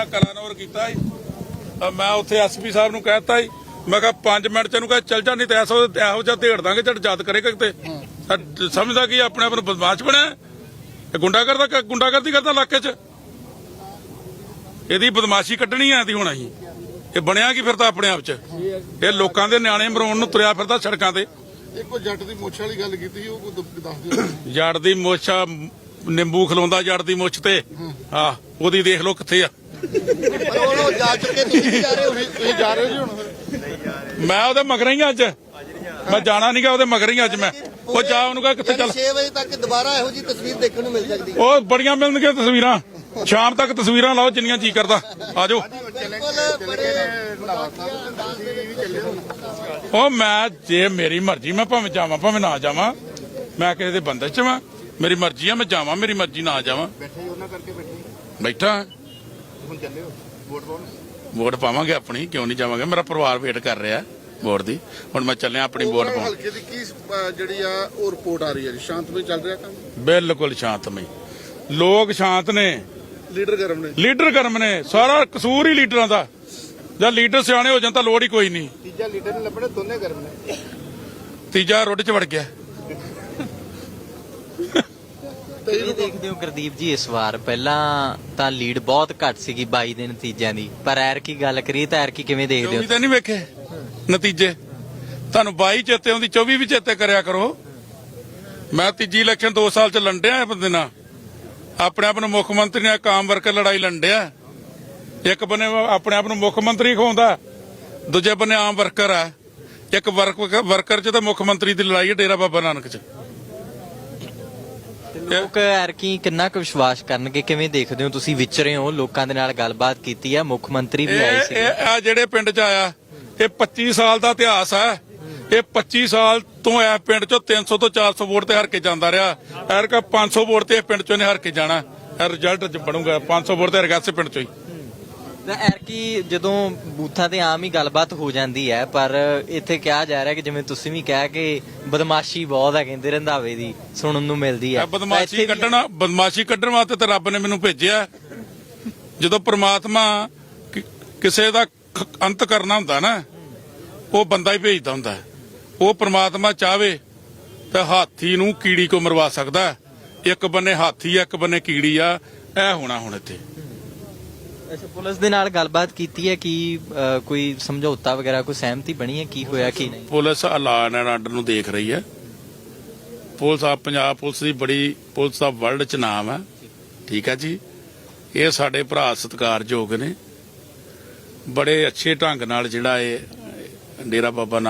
ਨਾਲ ਕਲਾਨੌਰ ਕੀਤਾ ਤਾਂ ਮੈਂ ਉੱਥੇ ਐਸਪੀ ਸਾਹਿਬ ਨੂੰ ਕਹਿਤਾ ਸੀ। ਮੈਂ ਕਿਹਾ 5 ਮਿੰਟ ਚ ਇਹਨੂੰ ਕਹ ਚੱਲ ਜਾ ਨਹੀਂ ਤੇ ਐਸੋ ਇਹੋ ਜਿਹਾ ਢੇੜ ਦਾਂਗੇ ਜਦ ਜਦ ਕਰੇਗਾ ਕਿਤੇ। ਤਾਂ ਸਮਝਦਾ ਕੀ ਆਪਣੇ ਆਪ ਨੂੰ ਬਦਮਾਸ਼ ਬਣਿਆ ਇਹ ਗੁੰਡਾ ਕਰਦਾ ਗੁੰਡਾਗਰਦੀ ਕਰਦਾ ਇਲਾਕੇ 'ਚ। ਇਹਦੀ ਬਦਮਾਸ਼ੀ ਕੱਢਣੀ ਆ ਦੀ ਹੁਣ ਅਸੀਂ। ਇਹ ਬਣਿਆ ਕੀ ਫਿਰਦਾ ਆਪਣੇ ਆਪ 'ਚ? ਇਹ ਲੋਕਾਂ ਦੇ ਨਿਆਣੇ ਮਰਾਉਣ ਨੂੰ ਤੁਰਿਆ ਫਿਰਦਾ ਸੜਕਾਂ ਤੇ। ਇੱਕੋ ਜੱਟ ਦੀ ਮੁੱਛ ਵਾਲੀ ਗੱਲ ਕੀਤੀ ਉਹ ਦੱਸ ਦਿਓ। ਜੜ ਦੀ ਮੁੱਛ ਨਿੰਬੂ ਖਲੋਂਦਾ ਜੜ ਦੀ ਮੁੱਛ ਤੇ। ਆ ਉਹਦੀ ਦੇਖ ਲਓ ਕਿੱਥੇ ਆ। ਪਰ ਉਹ ਲੋਕ ਜਾ ਚੁੱਕੇ ਤੁਸੀਂ ਵੀ ਜਾ ਰਹੇ ਹੋ ਤੁਸੀਂ ਜਾ ਰਹੇ ਹੋ ਜੀ ਹੁਣ? ਮੈਂ ਉਹਦੇ ਮਗਰ ਹੀ ਅੱਜ। ਮੈਂ ਜਾਣਾ ਨਹੀਂਗਾ ਉਹਦੇ ਮਗਰ ਹੀ ਅੱਜ ਮੈਂ। ਉਹ ਜਾ ਉਹਨੂੰ ਕਹ ਕਿੱਥੇ ਚੱਲ। 6 ਵਜੇ ਤੱਕ ਦੁਬਾਰਾ ਇਹੋ ਜੀ ਤਸਵੀਰ ਦੇਖਣ ਨੂੰ ਮਿਲ ਸਕਦੀ ਹੈ। ਉਹ ਬੜੀਆਂ ਮਿਲਣਗੀਆਂ ਤਸਵੀਰਾਂ। ਸ਼ਾਮ ਤੱਕ ਤਸਵੀਰਾਂ ਲਾਓ ਜਿੰਨੀਆਂ ਜੀ ਕਰਦਾ। ਆ ਜਾਓ। ਬਿਲਕੁਲ ਬੜੇ ਉਹ ਮੈਂ ਜੇ ਮੇਰੀ ਮਰਜ਼ੀ ਮੈਂ ਭਾਵੇਂ ਜਾਵਾਂ ਭਾਵੇਂ ਨਾ ਜਾਵਾਂ ਮੈਂ ਕਿਸੇ ਦੇ ਬੰਦੇ ਚ ਵਾਂ। ਮੇਰੀ ਮਰਜ਼ੀ ਆ ਮੈਂ ਜਾਵਾਂ ਮੇਰੀ ਮਰਜ਼ੀ ਨਾ ਜਾਵਾਂ। ਬੈਠੇ ਉਹਨਾਂ ਕਰਕੇ ਬੈਠੇ ਬੈਠਾ। ਹੁਣ ਚੱਲੇ ਹੋ? ਵੋਟ ਪਾਉਣ? ਵੋਟ ਪਾਵਾਂਗੇ ਆਪਣੀ ਕਿਉਂ ਨਹੀਂ ਜਾਵਾਂਗੇ? ਮੇਰਾ ਪਰਿਵਾਰ ਵੇਟ ਕਰ ਰਿਹਾ ਵੋਟ ਦੀ। ਹੁਣ ਮੈਂ ਚੱਲਿਆ ਆਪਣੀ ਵੋਟ ਪਾਉਣ। ਹਲਕੇ ਦੀ ਕੀ ਅਹ, ਜਿਹੜੀ ਆ ਉਹ ਰਿਪੋਰਟ ਆ ਰਹੀ ਹੈ ਜੀ। ਸ਼ਾਂਤਮਈ ਚੱਲ ਰਿਹਾ ਕੰਮ? ਬਿਲਕੁਲ ਸ਼ਾਂਤਮਈ। ਲੋਕ ਸ਼ਾਂਤ ਨੇ। ਲੀਡਰ ਗਰਮ ਨੇ। ਲੀਡਰ ਕਰਮ ਨੇ। ਸਾਰਾ ਕਸੂਰ ਹੀ ਲੀਡਰਾਂ ਦਾ। ਜਦ ਲੀਡਰ ਸਿਆਣੇ ਹੋ ਜਾਣ ਤਾਂ ਲੋੜ ਹੀ ਕੋਈ ਨਹੀਂ। ਤੀਜਾ ਲੀਡਰ ਨੇ ਲੱਭਣੇ ਦੋਨੇ ਗਰਮ ਨੇ। ਤੀਜਾ ਰੋਡ 'ਚ ਵੜ ਗਿਆ। ਕੀ ਦੇਖਦੇ ਹੋ ਗੁਰਦੀਪ ਜੀ ਇਸ ਵਾਰ ਪਹਿਲਾਂ ਤਾਂ ਲੀਡ ਬਹੁਤ ਘੱਟ ਸੀਗੀ 22 ਦੇ ਨਤੀਜਿਆਂ ਦੀ। ਪਰ ਐਰ ਕੀ ਗੱਲ ਕਰੀਏ ਤਾਂ ਐਰ ਕੀ ਕਿਵੇਂ ਦੇਖਦੇ ਹੋ? 24 ਤਾਂ ਨਹੀਂ ਵੇਖੇ ਨਤੀਜੇ। ਤੁਹਾਨੂੰ 22 ਚੇਤੇ ਆਉਂਦੀ 24 ਵੀ ਚੇਤੇ ਕਰਿਆ ਕਰੋ। ਮੈਂ ਤੀਜੀ ਇਲੈਕਸ਼ਨ 2 ਸਾਲ ਚ ਲੰਡਿਆ ਬੰਦੇ ਨਾਲ। ਆਪਣੇ ਆਪ ਨੂੰ ਮੁੱਖ ਮੰਤਰੀ ਨਾਲ ਕਾਮ ਵਰਕਰ ਲੜਾਈ ਲੰਡਿਆ। ਇੱਕ ਬੰਨੇ ਆਪਣੇ ਆਪ ਨੂੰ ਮੁੱਖ ਮੰਤਰੀ ਖਵਾਉਂਦਾ ਦੂਜੇ ਬੰਨੇ ਆਮ ਵਰਕਰ ਆ। ਇੱਕ ਵਰਕ ਵਰਕਰ ਚ ਤਾਂ ਮੁੱਖ ਮੰਤਰੀ ਦੀ ਲੜਾਈ ਹੈ ਡੇਰਾ ਬਾਬਾ ਨਾਨਕ ਚ। ਲੋਕ ਐਰ ਕੀ ਕਿੰਨਾ ਕੁ ਵਿਸ਼ਵਾਸ ਕਰਨਗੇ ਕਿਵੇਂ ਦੇਖਦੇ ਹੋ ਤੁਸੀਂ? ਵਿਚਰੇ ਹੋ ਲੋਕਾਂ ਦੇ ਨਾਲ ਗੱਲਬਾਤ ਕੀਤੀ ਹੈ ਮੁੱਖ ਮੰਤਰੀ ਵੀ ਆਏ ਸੀ। ਇਹ ਆ ਜਿਹੜੇ ਪਿੰਡ ਚ ਆਇਆ ਇਹ 25 ਸਾਲ ਦਾ ਇਤਿਹਾਸ ਹੈ। ਇਹ 25 ਸਾਲ ਤੋਂ ਇਹ ਪਿੰਡ ਚੋਂ 300 ਤੋਂ 400 ਵੋਟ ਤੇ ਹਾਰ ਕੇ ਜਾਂਦਾ ਰਿਹਾ। ਐਰਕਾ 500 ਵੋਟ ਤੇ ਇਹ ਪਿੰਡ ਚੋਂ ਨੇ ਹਾਰ ਕੇ ਜਾਣਾ। ਇਹ ਰਿਜ਼ਲਟ ਚ ਬਣੂਗਾ। 500 ਵੋਟ ਤੇ ਰਗਾਸੇ ਪਿੰਡ ਚੋਂ ਹੀ। ਤਾਂ ਐਰ ਕੀ ਜਦੋਂ ਬੂਥਾਂ ਤੇ ਆਮ ਹੀ ਗੱਲਬਾਤ ਹੋ ਜਾਂਦੀ ਹੈ ਪਰ ਇੱਥੇ ਕਿਹਾ ਜਾ ਰਿਹਾ ਕਿ ਜਿਵੇਂ ਤੁਸੀਂ ਵੀ ਕਿਹਾ ਕਿ ਬਦਮਾਸ਼ੀ ਬਹੁਤ ਹੈ ਕਹਿੰਦੇ ਰੰਧਾਵੇ ਦੀ ਸੁਣਨ ਨੂੰ ਮਿਲਦੀ ਹੈ ਬਦਮਾਸ਼ੀ ਕੱਢਣਾ ਬਦਮਾਸ਼ੀ ਕੱਢਣ ਵਾਸਤੇ ਤਾਂ ਰੱਬ ਨੇ ਮੈਨੂੰ ਭੇਜਿਆ ਜਦੋਂ ਪ੍ਰਮਾਤਮਾ ਕਿਸੇ ਦਾ ਅੰਤ ਕਰਨਾ ਹੁੰਦਾ ਨਾ ਉਹ ਬੰਦਾ ਹੀ ਭੇਜਦਾ ਹੁੰਦਾ। ਉਹ ਪ੍ਰਮਾਤਮਾ ਚਾਵੇ ਤਾਂ ਹਾਥੀ ਨੂੰ ਕੀੜੀ ਕੋ ਮਰਵਾ ਸਕਦਾ। ਇੱਕ ਬੰਨੇ ਹਾਥੀ ਆ ਇੱਕ ਬੰਨੇ ਕੀੜੀ ਆ ਇਹ ਹੋਣਾ ਹੁਣ ਇੱਥੇ ਅੱਛਾ, ਪੁਲਿਸ ਦੇ ਨਾਲ ਗੱਲਬਾਤ ਕੀਤੀ ਹੈ ਕਿ ਕੋਈ ਸਮਝੌਤਾ ਵਗੈਰਾ, ਕੋਈ ਸਹਿਮਤੀ ਬਣੀ ਹੈ ਕੀ ਹੋਇਆ, ਕੀ ਨਹੀਂ? ਪੁਲਿਸ ਅਲਾਨ ਐਂਡ ਆਰਡਰ ਨੂੰ ਦੇਖ ਰਹੀ ਹੈ। ਪੁਲਿਸ ਆ ਪੰਜਾਬ ਪੁਲਿਸ ਦੀ ਬੜੀ, ਪੁਲਿਸ ਦਾ ਵਰਲਡ ਚ ਨਾਮ ਹੈ। ਠੀਕ ਹੈ ਜੀ। ਇਹ ਸਾਡੇ ਭਰਾ ਸਤਿਕਾਰਯੋਗ ਨੇ। ਬੜੇ ਅੱਛੇ ਢੰਗ ਨਾਲ ਜਿਹੜਾ ਇਹ, ਡੇਰਾ ਬਾਬਾ ਨਾਨਕ